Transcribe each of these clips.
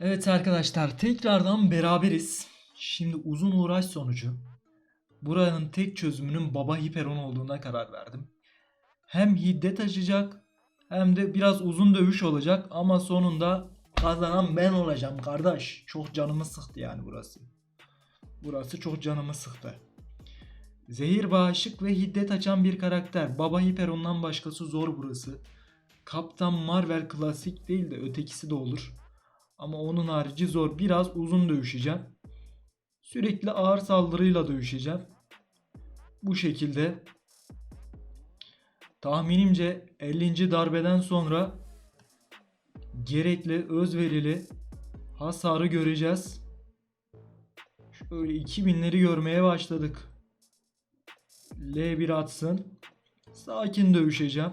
Evet arkadaşlar tekrardan beraberiz. Şimdi uzun uğraş sonucu buranın tek çözümünün baba hiperon olduğuna karar verdim. Hem hiddet açacak hem de biraz uzun dövüş olacak ama sonunda kazanan ben olacağım kardeş. Çok canımı sıktı yani burası. Burası çok canımı sıktı. Zehir bağışık ve hiddet açan bir karakter. Baba hiperondan başkası zor burası. Kaptan Marvel klasik değil de ötekisi de olur. Ama onun harici zor. Biraz uzun dövüşeceğim. Sürekli ağır saldırıyla dövüşeceğim. Bu şekilde tahminimce 50. darbeden sonra gerekli özverili hasarı göreceğiz. Şöyle 2000'leri görmeye başladık. L1 atsın. Sakin dövüşeceğim.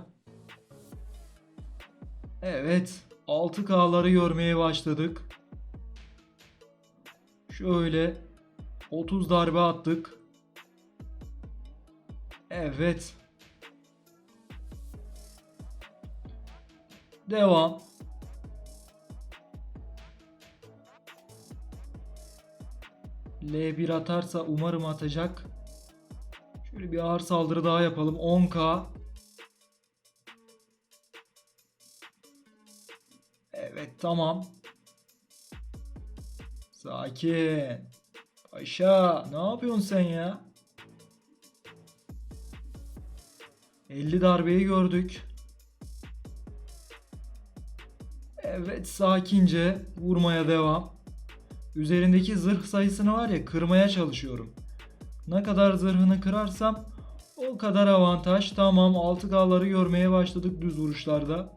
Evet. 6K'ları görmeye başladık. Şöyle 30 darbe attık. Evet. Devam. L1 atarsa umarım atacak. Şöyle bir ağır saldırı daha yapalım. 10k. Evet tamam. Sakin. Paşa ne yapıyorsun sen ya? 50 darbeyi gördük. Evet sakince vurmaya devam. Üzerindeki zırh sayısını var ya kırmaya çalışıyorum. Ne kadar zırhını kırarsam o kadar avantaj. Tamam 6K'ları görmeye başladık düz vuruşlarda.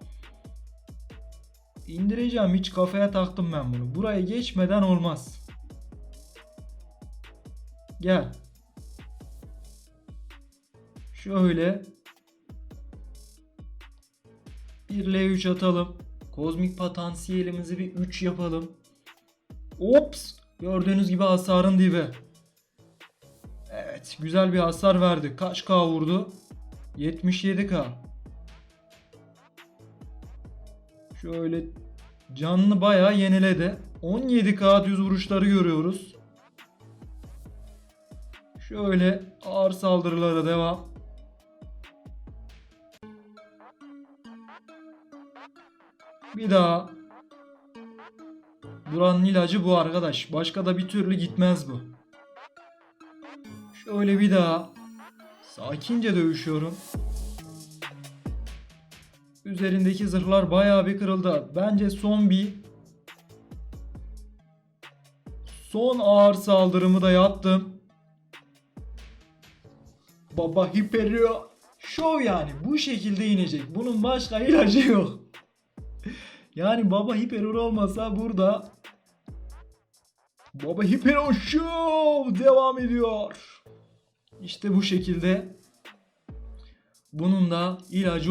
İndireceğim hiç kafaya taktım ben bunu. Buraya geçmeden olmaz. Gel. Şöyle. Bir L3 atalım. Kozmik potansiyelimizi bir 3 yapalım. Ops! Gördüğünüz gibi hasarın dibi. Evet, güzel bir hasar verdi. Kaç K vurdu? 77K. Şöyle canlı bayağı yeniledi. 17K düz vuruşları görüyoruz. Şöyle ağır saldırılara devam. Bir daha. Buranın ilacı bu arkadaş. Başka da bir türlü gitmez bu. Şöyle bir daha. Sakince dövüşüyorum. Üzerindeki zırhlar bayağı bir kırıldı. Bence son bir son ağır saldırımı da yaptım. Baba Hiperio Show yani bu şekilde inecek. Bunun başka ilacı yok. Yani Baba Hiperio olmasa burada Baba Hiperio Show devam ediyor. İşte bu şekilde bunun da ilacı